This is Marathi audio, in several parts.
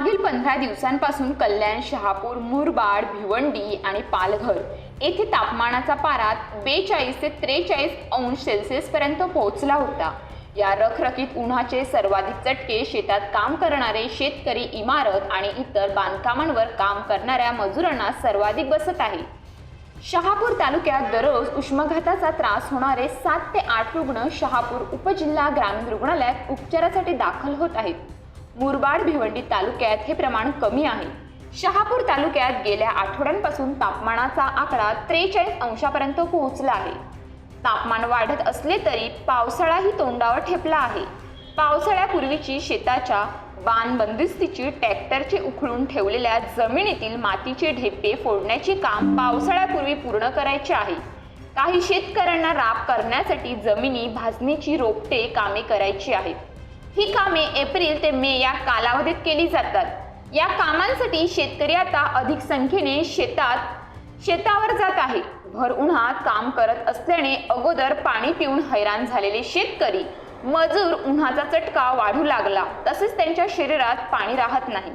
मागील पंधरा दिवसांपासून कल्याण शहापूर मुरबाड भिवंडी आणि पालघर येथे तापमानाचा पारा बेचाळीस ते त्रेचाळीस अंश सेल्सिअसपर्यंत पोहोचला होता. या रखरखीत उन्हाचे सर्वाधिक चटके शेतात काम करणारे शेतकरी इमारत आणि इतर बांधकामांवर काम करणाऱ्या मजुरांना सर्वाधिक बसत आहे. शहापूर तालुक्यात दररोज उष्माघाताचा त्रास होणारे सात ते आठ रुग्ण शहापूर उपजिल्हा ग्रामीण रुग्णालयात उपचारासाठी दाखल होत आहेत. मुरबाड भिवंडी तालुक्यात हे प्रमाण कमी आहे. शहापूर तालुक्यात गेल्या आठवड्यांपासून तापमानाचा आकडा त्रेचाळीस अंशापर्यंत पोहोचला आहे. तापमान वाढत असले तरी पावसाळाही तोंडावर ठेपला आहे. पावसाळ्यापूर्वीची शेताच्या बाण बंदिस्तीची ट्रॅक्टरचे उखळून ठेवलेल्या जमिनीतील मातीचे ढेपे फोडण्याचे काम पावसाळ्यापूर्वी पूर्ण करायचे आहे. काही शेतकऱ्यांना राब करण्यासाठी जमिनी भाजणीची रोपटे कामे करायची आहेत. ही कामे एप्रिल ते मे या कालावधीत केली जातात. या कामांसाठी शेतकरी आता अधिक संख्येने शेतात शेतावर जात आहे. भर उन्हात काम करत असल्याने अगोदर पाणी पिऊन हैराण झालेले शेतकरी मजूर उन्हाचा चटका वाढू लागला. तसेच त्यांच्या शरीरात पाणी राहत नाही.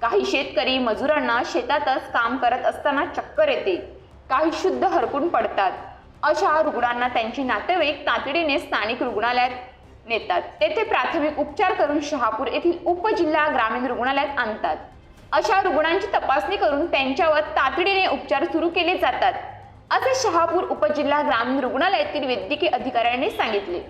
काही शेतकरी मजुरांना शेतातच काम करत असताना चक्कर येते. काही शुद्ध हरकून पडतात. अशा रुग्णांना त्यांचे नातेवाईक तातडीने स्थानिक रुग्णालयात नेतात. तेथे प्राथमिक उपचार करून शहापूर येथील उपजिल्हा ग्रामीण रुग्णालयात आणतात. अशा रुग्णांची तपासणी करून त्यांच्यावर तातडीने उपचार सुरू केले जातात असे शहापूर उपजिल्हा ग्रामीण रुग्णालयातील वैद्यकीय अधिकाऱ्यांनी सांगितले.